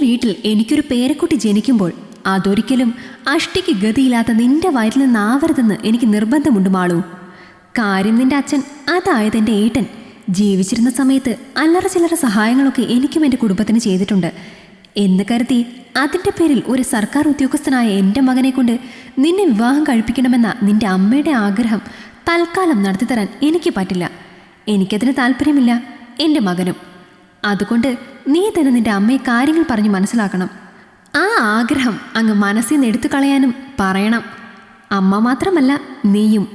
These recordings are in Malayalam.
വീട്ടിൽ എനിക്കൊരു പേരക്കുട്ടി ജനിക്കുമ്പോൾ അതൊരിക്കലും അഷ്ടിക്ക് ഗതിയില്ലാത്ത നിന്റെ വയറ്റിൽ നിന്നാവരുതെന്ന് എനിക്ക് നിർബന്ധമുണ്ട് മാളു. കാര്യം നിന്റെ അച്ഛൻ അതായത് എന്റെ ഏട്ടൻ. ജീവിച്ചിരുന്ന സമയത്ത് അല്ലറ ചില്ലറ സഹായങ്ങളൊക്കെ എനിക്കും എന്റെ കുടുംബത്തിന് ചെയ്തിട്ടുണ്ട്. എന്ന് കരുതി അതിന്റെ പേരിൽ ഒരു സർക്കാർ ഉദ്യോഗസ്ഥനായ എന്റെ മകനെ കൊണ്ട് നിന്നെ വിവാഹം കഴിപ്പിക്കണമെന്ന നിന്റെ അമ്മയുടെ ആഗ്രഹം തൽക്കാലം നടത്തിത്തരാൻ എനിക്ക് പറ്റില്ല. എനിക്കതിന് താല്പര്യമില്ല എന്റെ മകനും അതുകൊണ്ട് നീ തന്നെ നിന്റെ അമ്മയെ കാര്യങ്ങൾ പറഞ്ഞ് മനസ്സിലാക്കണം. ആ ആഗ്രഹം അങ്ങ് മനസ്സിൽ നിന്ന് എടുത്തു കളയാനും പറയണം. അമ്മ മാത്രമല്ല നീയും.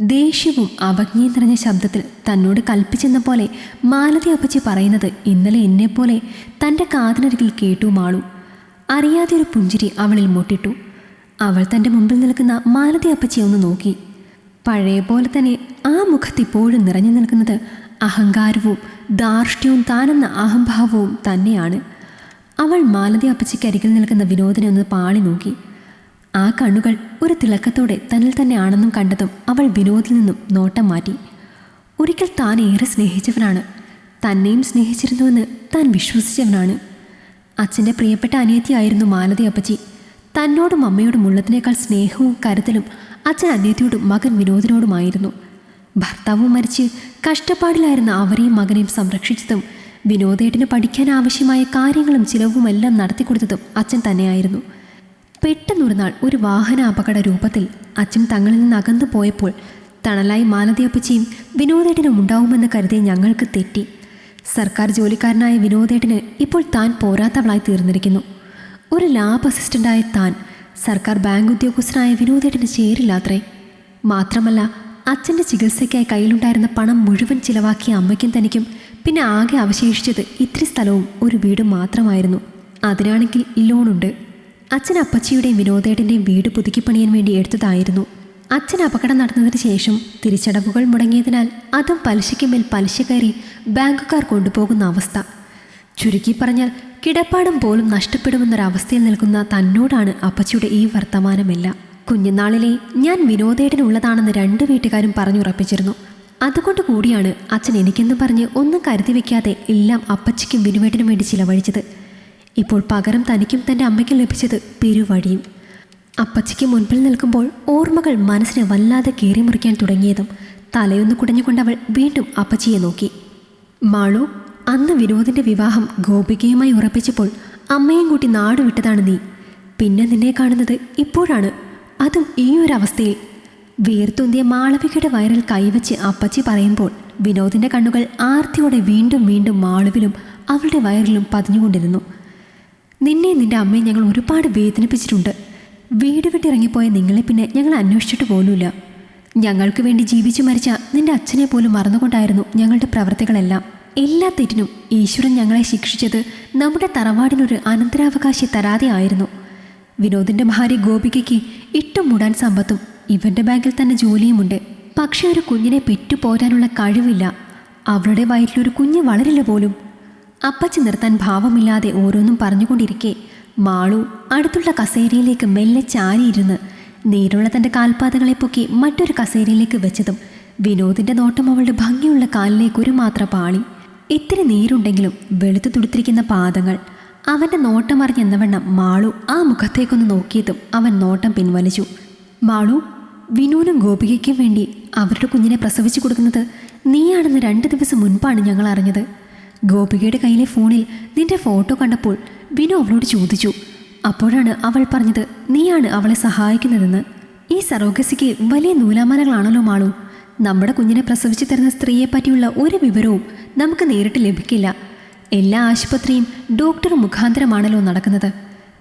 ദേഷ്യവും അവജ്ഞയും നിറഞ്ഞ ശബ്ദത്തിൽ തന്നോട് കൽപ്പിച്ചെന്ന പോലെ മാലതി അപ്പച്ചി പറയുന്നത് ഇന്നലെ എന്നെപ്പോലെ തന്റെ കാതിനരികിൽ കേട്ടു മാളു. അറിയാതെ ഒരു പുഞ്ചിരി അവളിൽ മുട്ടിട്ടു. അവൾ തന്റെ മുമ്പിൽ നിൽക്കുന്ന മാലതി അപ്പച്ചിയെ ഒന്ന് നോക്കി. പഴയ പോലെ തന്നെ ആ മുഖത്തിപ്പോഴും നിറഞ്ഞു നിൽക്കുന്നത് അഹങ്കാരവും ധാർഷ്ട്യവും താനെന്ന അഹംഭാവവും തന്നെയാണ്. അവൾ മാലതി അപ്പച്ചിക്ക് അരികിൽ നിൽക്കുന്ന വിനോദിനെ ഒന്ന് പാളി നോക്കി. ആ കണ്ണുകൾ ഒരു തിളക്കത്തോടെ തന്നിൽ തന്നെ ആണെന്നും കണ്ടതും അവൾ വിനോദിൽ നിന്നും നോട്ടം മാറ്റി. ഒരിക്കൽ താൻ ഏറെ സ്നേഹിച്ചവനാണ്. തന്നെയും സ്നേഹിച്ചിരുന്നുവെന്ന് താൻ വിശ്വസിച്ചവനാണ്. അച്ഛന്റെ പ്രിയപ്പെട്ട അനിയത്തിയായിരുന്നു മാലതി അപ്പച്ചി തന്നോടും അമ്മയോടും ഉള്ളതിനേക്കാൾ സ്നേഹവും കരുതലും അച്ഛൻ അനിയത്തിയോടും മകൻ വിനോദിനോടുമായിരുന്നു. ഭർത്താവ് മരിച്ച് കഷ്ടപ്പാടിലായിരുന്ന അവരെയും മകനെയും സംരക്ഷിച്ചതും വിനോദേട്ടന് പഠിക്കാൻ ആവശ്യമായ കാര്യങ്ങളും ചിലവുമെല്ലാം നടത്തിക്കൊടുത്തതും അച്ഛൻ തന്നെയായിരുന്നു. പെട്ടെന്നൊരു നാൾ ഒരു വാഹന അപകട രൂപത്തിൽ അച്ഛൻ തങ്ങളിൽ നിന്ന് അകന്നു പോയപ്പോൾ തണലായി മാലതിയപ്പച്ചിയും വിനോദേട്ടനും ഉണ്ടാവുമെന്ന് കരുതിയ ഞങ്ങൾക്ക് തെറ്റി. സർക്കാർ ജോലിക്കാരനായ വിനോദേട്ടന് ഇപ്പോൾ താൻ പോരാത്തവളായി തീർന്നിരിക്കുന്നു. ഒരു ലാബ് അസിസ്റ്റന്റായ താൻ സർക്കാർ ബാങ്ക് ഉദ്യോഗസ്ഥനായ വിനോദേട്ടന് ചേരില്ലാത്രേ. മാത്രമല്ല അച്ഛന്റെ ചികിത്സയ്ക്കായി കയ്യിലുണ്ടായിരുന്ന പണം മുഴുവൻ ചിലവാക്കിയ അമ്മയ്ക്കും തനിക്കും പിന്നെ ആകെ അവശേഷിച്ചത് ഇത്തിരി സ്ഥലവും ഒരു വീടും മാത്രമായിരുന്നു. അതിനാണെങ്കിൽ ലോണുണ്ട്. അച്ഛൻ അപ്പച്ചിയുടെയും വിനോദേട്ടന്റെയും വീട് പുതുക്കിപ്പണിയാൻ വേണ്ടി എടുത്തതായിരുന്നു. അച്ഛൻ അപകടം നടന്നതിന് ശേഷം തിരിച്ചടവുകൾ മുടങ്ങിയതിനാൽ അതും പലിശയ്ക്ക് മേൽ പലിശ കയറി ബാങ്കുകാർ കൊണ്ടുപോകുന്ന അവസ്ഥ. ചുരുക്കി പറഞ്ഞാൽ കിടപ്പാടം പോലും നഷ്ടപ്പെടുമെന്നൊരവസ്ഥയിൽ നിൽക്കുന്ന തന്നോടാണ് അപ്പച്ചിയുടെ ഈ വർത്തമാനമെല്ലാം. കുഞ്ഞുനാളിലെ ഞാൻ വിനോദേട്ടനുള്ളതാണെന്ന് രണ്ട് വീട്ടുകാരും പറഞ്ഞുറപ്പിച്ചിരുന്നു. അതുകൊണ്ട് കൂടിയാണ് അച്ഛൻ എനിക്കെന്ന് പറഞ്ഞ് ഒന്നും കരുതി വെക്കാതെ എല്ലാം അപ്പച്ചിക്കും വിനുവേട്ടനും വേണ്ടി ചിലവഴിച്ചത്. ഇപ്പോൾ പകരം തനിക്കും തന്റെ അമ്മയ്ക്കും ലഭിച്ചത് പെരുവഴിയും. അപ്പച്ചിക്ക് മുൻപിൽ നിൽക്കുമ്പോൾ ഓർമ്മകൾ മനസ്സിനെ വല്ലാതെ കീറി മുറിക്കാൻ തുടങ്ങിയതും തലയൊന്ന് കുടഞ്ഞുകൊണ്ടവൾ വീണ്ടും അപ്പച്ചിയെ നോക്കി. മാളു അന്ന് വിനോദിന്റെ വിവാഹം ഗോപികയുമായി ഉറപ്പിച്ചപ്പോൾ അമ്മയും കൂട്ടി നാടുവിട്ടതാണ് നീ. പിന്നെ നിന്നെ കാണുന്നത് ഇപ്പോഴാണ്. അതും ഈ ഒരു അവസ്ഥയിൽ വേർത്തുന്തിയ മാളവികയുടെ വയറിൽ കൈവച്ച് അപ്പച്ചി പറയുമ്പോൾ വിനോദിന്റെ കണ്ണുകൾ ആർത്തിയോടെ വീണ്ടും വീണ്ടും മാളവിലും അവളുടെ വയറിലും പതിഞ്ഞുകൊണ്ടിരുന്നു. നിന്നെ നിന്റെ അമ്മയെ ഞങ്ങൾ ഒരുപാട് വേദനിപ്പിച്ചിട്ടുണ്ട്. വീട് വിട്ടിറങ്ങിപ്പോയ നിങ്ങളെ പിന്നെ ഞങ്ങൾ അന്വേഷിച്ചിട്ട് പോലുമില്ല. ഞങ്ങൾക്ക് വേണ്ടി ജീവിച്ചു മരിച്ച നിന്റെ അച്ഛനെ പോലും മറന്നുകൊണ്ടായിരുന്നു ഞങ്ങളുടെ പ്രവർത്തികളെല്ലാം. എല്ലാ തെറ്റിനും ഈശ്വരൻ ഞങ്ങളെ ശിക്ഷിച്ചത് നമ്മുടെ തറവാടിനൊരു അനന്തരാവകാശി തരാതെ ആയിരുന്നു. വിനോദിന്റെ ഭാര്യ ഗോപികയ്ക്ക് ഇട്ടും മൂടാൻ സമ്പത്തും. ഇവന്റെ ബാങ്കിൽ തന്നെ ജോലിയുമുണ്ട്. പക്ഷെ ഒരു കുഞ്ഞിനെ പെറ്റുപോരാനുള്ള കഴിവില്ല. അവളുടെ വയറ്റിലൊരു കുഞ്ഞ് വളരില്ല പോലും. അപ്പച്ചി നിർത്താൻ ഭാവമില്ലാതെ ഓരോന്നും പറഞ്ഞുകൊണ്ടിരിക്കെ മാളു അടുത്തുള്ള കസേരയിലേക്ക് മെല്ലെ ചാരിയിരുന്ന് നേരുള്ള തന്റെ കാൽപാതകളെ പൊക്കി മറ്റൊരു കസേരയിലേക്ക് വെച്ചതും വിനോദിന്റെ നോട്ടം അവളുടെ ഭംഗിയുള്ള കാലിലേക്ക് ഒരു മാത്ര പാളി. ഇത്തിരി നീരുണ്ടെങ്കിലും വെളുത്തു തുടുത്തിരിക്കുന്ന പാദങ്ങൾ അവന്റെ നോട്ടം അറിഞ്ഞെന്നവണ്ണം മാളു ആ മുഖത്തേക്കൊന്ന് നോക്കിയതും അവൻ നോട്ടം പിൻവലിച്ചു. മാളു വിനുവിനും ഗോപികയ്ക്കും വേണ്ടി അവരുടെ കുഞ്ഞിനെ പ്രസവിച്ചു കൊടുക്കുന്നത് നീയാണെന്ന് രണ്ട് ദിവസം മുൻപാണ് ഞങ്ങൾ അറിഞ്ഞത്. ഗോപികയുടെ കയ്യിലെ ഫോണിൽ നിന്റെ ഫോട്ടോ കണ്ടപ്പോൾ വിനു അവളോട് ചോദിച്ചു. അപ്പോഴാണ് അവൾ പറഞ്ഞത് നീയാണ് അവളെ സഹായിക്കുന്നതെന്ന്. ഈ സറോഗസിക്ക് വലിയ നൂലാമാലകളാണല്ലോ മാളു. നമ്മുടെ കുഞ്ഞിനെ പ്രസവിച്ചു തരുന്ന സ്ത്രീയെ പറ്റിയുള്ള ഒരു വിവരവും നമുക്ക് നേരിട്ട് ലഭിക്കില്ല. എല്ലാ ആശുപത്രിയും ഡോക്ടർ മുഖാന്തരമാണല്ലോ നടക്കുന്നത്.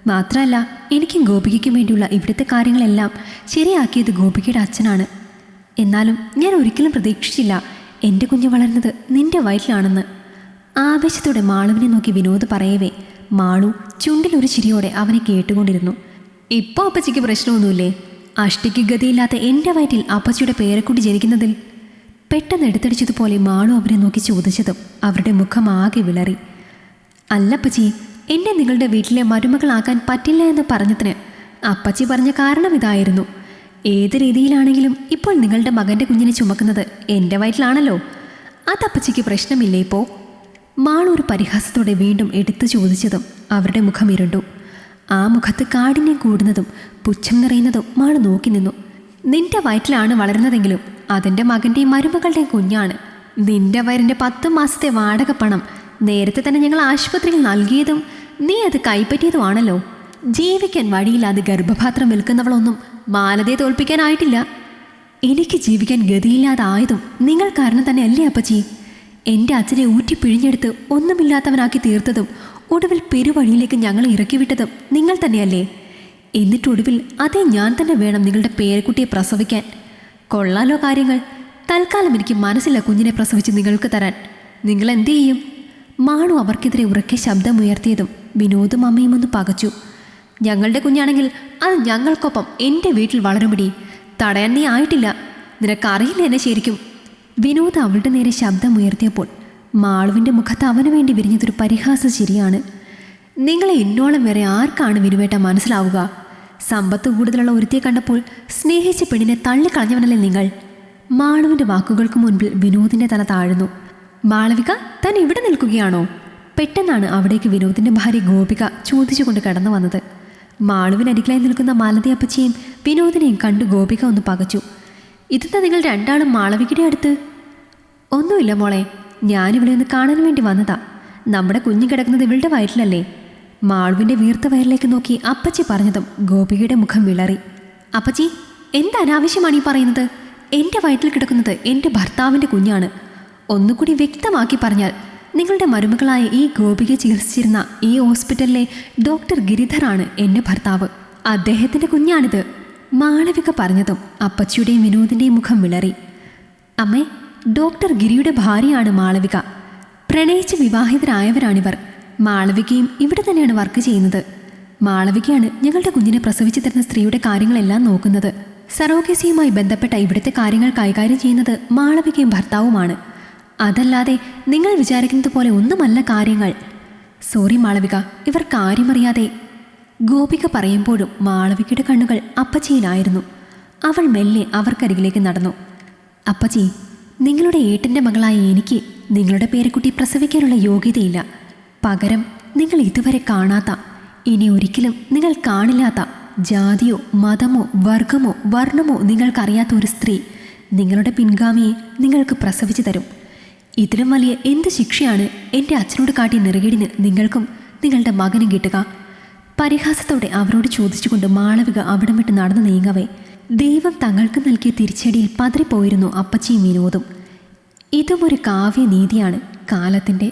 മാത്രമല്ല എനിക്കും ഗോപികയ്ക്കും വേണ്ടിയുള്ള ഇവിടുത്തെ കാര്യങ്ങളെല്ലാം ശരിയാക്കിയത് ഗോപികയുടെ അച്ഛനാണ്. എന്നാലും ഞാൻ ഒരിക്കലും പ്രതീക്ഷിച്ചില്ല എന്റെ കുഞ്ഞ് വളർന്നത് നിന്റെ വയറ്റിലാണെന്ന്. ആവേശത്തോടെ മാളുവിനെ നോക്കി വിനോദ് പറയവേ മാളു ചുണ്ടിലൊരു ചിരിയോടെ അവനെ കേട്ടുകൊണ്ടിരുന്നു. ഇപ്പോൾ അപ്പച്ചിക്ക് പ്രശ്നമൊന്നുമില്ലേ? അഷ്ടിക്ക് ഗതിയില്ലാത്ത എന്റെ വയറ്റിൽ അപ്പച്ചിയുടെ പേരക്കുട്ടി ജനിക്കുന്നതിൽ പെട്ടെന്ന് എടുത്തടിച്ചതുപോലെ മാളു അവരെ നോക്കി ചോദിച്ചതും അവരുടെ മുഖം ആകെ വിളറി. അല്ലപ്പച്ചി എന്നെ നിങ്ങളുടെ വീട്ടിലെ മരുമകളാക്കാൻ പറ്റില്ല എന്ന് പറഞ്ഞതിന് അപ്പച്ചി പറഞ്ഞ കാരണം ഇതായിരുന്നു. ഏത് രീതിയിലാണെങ്കിലും ഇപ്പോൾ നിങ്ങളുടെ മകന്റെ കുഞ്ഞിനെ ചുമക്കുന്നത് എന്റെ വയറ്റിലാണല്ലോ. അതപ്പച്ചിക്ക് പ്രശ്നമില്ലേ ഇപ്പോൾ മാളു ഒരു പരിഹാസത്തോടെ വീണ്ടും എടുത്തു ചോദിച്ചതും അവരുടെ മുഖം ഇരുണ്ടു. ആ മുഖത്ത് കാഠിന്യം കൂടുന്നതും പുച്ഛം നിറയുന്നതും മാൾ നോക്കി നിന്നു. നിന്റെ വയറ്റിലാണ് വളരുന്നതെങ്കിലും അതിന്റെ മകന്റെയും മരുമകളുടെയും കുഞ്ഞാണ്. നിന്റെ വയറിന്റെ പത്ത് മാസത്തെ വാടക പണം നേരത്തെ തന്നെ ഞങ്ങൾ ആശുപത്രിയിൽ നൽകിയതും നീ അത് കൈപ്പറ്റിയതുമാണല്ലോ. ജീവിക്കാൻ വഴിയില്ലാതെ ഗർഭപാത്രം വിൽക്കുന്നവളൊന്നും മാലതയെ തോൽപ്പിക്കാനായിട്ടില്ല. എനിക്ക് ജീവിക്കാൻ ഗതിയില്ലാതായതും നിങ്ങൾ കാരണം തന്നെ അല്ലേ അപ്പച്ചി? എന്റെ അച്ഛനെ ഊറ്റി പിഴിഞ്ഞെടുത്ത് ഒന്നുമില്ലാത്തവനാക്കി തീർത്തതും ഒടുവിൽ പെരുവഴിയിലേക്ക് ഞങ്ങൾ ഇറക്കിവിട്ടതും നിങ്ങൾ തന്നെയല്ലേ? എന്നിട്ടൊടുവിൽ അതേ ഞാൻ തന്നെ വേണം നിങ്ങളുടെ പേരക്കുട്ടിയെ പ്രസവിക്കാൻ. കൊള്ളാലോ കാര്യങ്ങൾ. തൽക്കാലം എനിക്ക് മനസ്സില്ല കുഞ്ഞിനെ പ്രസവിച്ച് നിങ്ങൾക്ക് തരാൻ. നിങ്ങൾ എന്തു ചെയ്യും? മാണു അവർക്കെതിരെ ഉറക്കെ ശബ്ദമുയർത്തിയതും വിനോദും അമ്മയും ഒന്ന് പകച്ചു. ഞങ്ങളുടെ കുഞ്ഞാണെങ്കിൽ അത് ഞങ്ങൾക്കൊപ്പം എന്റെ വീട്ടിൽ വളരുമിടി. തടയാൻ നീ ആയിട്ടില്ല. നിനക്കറിയില്ല എന്നെ ശരിക്കും. വിനോദ് അവളുടെ നേരെ ശബ്ദമുയർത്തിയപ്പോൾ മാളുവിന്റെ മുഖത്ത് അവന് വേണ്ടി വിരിഞ്ഞതൊരു പരിഹാസ ചിരിയാണ്. നിങ്ങളെ ഇന്നോളം വരെ ആർക്കാണ് വിനുവേട്ട മനസ്സിലാവുക? സമ്പത്ത് കൂടുതലുള്ള ഒരുത്തിയെ കണ്ടപ്പോൾ സ്നേഹിച്ച പെണ്ണിനെ തള്ളിക്കളഞ്ഞവനല്ലേ നിങ്ങൾ? മാളുവിന്റെ വാക്കുകൾക്ക് മുൻപിൽ വിനോദിന്റെ തല താഴ്ന്നു. മാളവിക താൻ ഇവിടെ നിൽക്കുകയാണോ? പെട്ടെന്നാണ് അവിടേക്ക് വിനോദിന്റെ ഭാര്യ ഗോപിക ചോദിച്ചുകൊണ്ട് കടന്നു വന്നത്. മാളുവിനരികിലായി നിൽക്കുന്ന മാലതി അപ്പച്ചിയും വിനോദിനെയും കണ്ടു ഗോപിക ഒന്ന് പകച്ചു. ഇതെന്താ നിങ്ങൾ രണ്ടാളും മാളവികയുടെ അടുത്ത്? ഒന്നുമില്ല മോളെ ഞാനിവിടെ ഒന്ന് കാണാൻ വേണ്ടി വന്നതാ. നമ്മുടെ കുഞ്ഞു കിടക്കുന്നത് ഇവളുടെ വയറ്റിലല്ലേ. മാളുവിന്റെ വീർത്ത വയറിലേക്ക് നോക്കി അപ്പച്ചി പറഞ്ഞതും ഗോപികയുടെ മുഖം വിളറി. അപ്പച്ചി എന്ത് അനാവശ്യമാണ് ഈ പറയുന്നത്? എന്റെ വയറ്റിൽ കിടക്കുന്നത് എന്റെ ഭർത്താവിന്റെ കുഞ്ഞാണ്. ഒന്നുകൂടി വ്യക്തമാക്കി പറഞ്ഞാൽ നിങ്ങളുടെ മരുമകളായ ഈ ഗോപിക ചികിത്സിച്ചിരുന്ന ഈ ഹോസ്പിറ്റലിലെ ഡോക്ടർ ഗിരിധറാണ് എന്റെ ഭർത്താവ്. അദ്ദേഹത്തിന്റെ കുഞ്ഞാണിത്. മാളവിക പറഞ്ഞതും അപ്പച്ചിയുടെയും വിനോദിന്റെയും മുഖം വിളറി. അമ്മേ ഡോക്ടർ ഗിരിയുടെ ഭാര്യയാണ് മാളവിക. പ്രണയിച്ച് വിവാഹിതരായവരാണിവർ. മാളവികയും ഇവിടെ തന്നെയാണ് വർക്ക് ചെയ്യുന്നത്. മാളവികയാണ് ഞങ്ങളുടെ കുഞ്ഞിനെ പ്രസവിച്ചു തരുന്ന സ്ത്രീയുടെ കാര്യങ്ങളെല്ലാം നോക്കുന്നത്. സറോഗസിയുമായി ബന്ധപ്പെട്ട ഇവിടുത്തെ കാര്യങ്ങൾ കൈകാര്യം ചെയ്യുന്നത് മാളവികയും ഭർത്താവുമാണ്. അതല്ലാതെ നിങ്ങൾ വിചാരിക്കുന്നത് പോലെ ഒന്നുമല്ല കാര്യങ്ങൾ. സോറി മാളവിക ഇവർ കാര്യമറിയാതെ. ഗോപിക പറയുമ്പോഴും മാളവികയുടെ കണ്ണുകൾ അപ്പച്ചിയിലായിരുന്നു. അവൾ മെല്ലെ അവർക്കരികിലേക്ക് നടന്നു. അപ്പച്ചി നിങ്ങളുടെ ഏട്ടന്റെ മകളായ എനിക്ക് നിങ്ങളുടെ പേരക്കുട്ടി പ്രസവിക്കാനുള്ള യോഗ്യതയില്ല. പകരം നിങ്ങൾ ഇതുവരെ കാണാത്ത ഇനി ഒരിക്കലും നിങ്ങൾ കാണില്ലാത്ത ജാതിയോ മതമോ വർഗമോ വർണമോ നിങ്ങൾക്കറിയാത്ത ഒരു സ്ത്രീ നിങ്ങളുടെ പിൻഗാമിയെ നിങ്ങൾക്ക് പ്രസവിച്ചു തരും. ഇതിലും വലിയ എന്ത് ശിക്ഷയാണ് എന്റെ അച്ഛനോട് കാട്ടിയ നിറകേടിന് നിങ്ങൾക്കും നിങ്ങളുടെ മകനും കിട്ടുക? പരിഹാസത്തോടെ അവരോട് ചോദിച്ചുകൊണ്ട് മാളവിക അവിടം വിട്ട് നടന്നു നീങ്ങവേ. ദൈവം തങ്ങൾക്ക് നൽകിയ തിരിച്ചടിയിൽ പതറിപ്പോയിരുന്നു അപ്പച്ചിയും വിനോദും. ഇതും ഒരു കാവ്യനീതിയാണ്. കാലത്തിന്റെ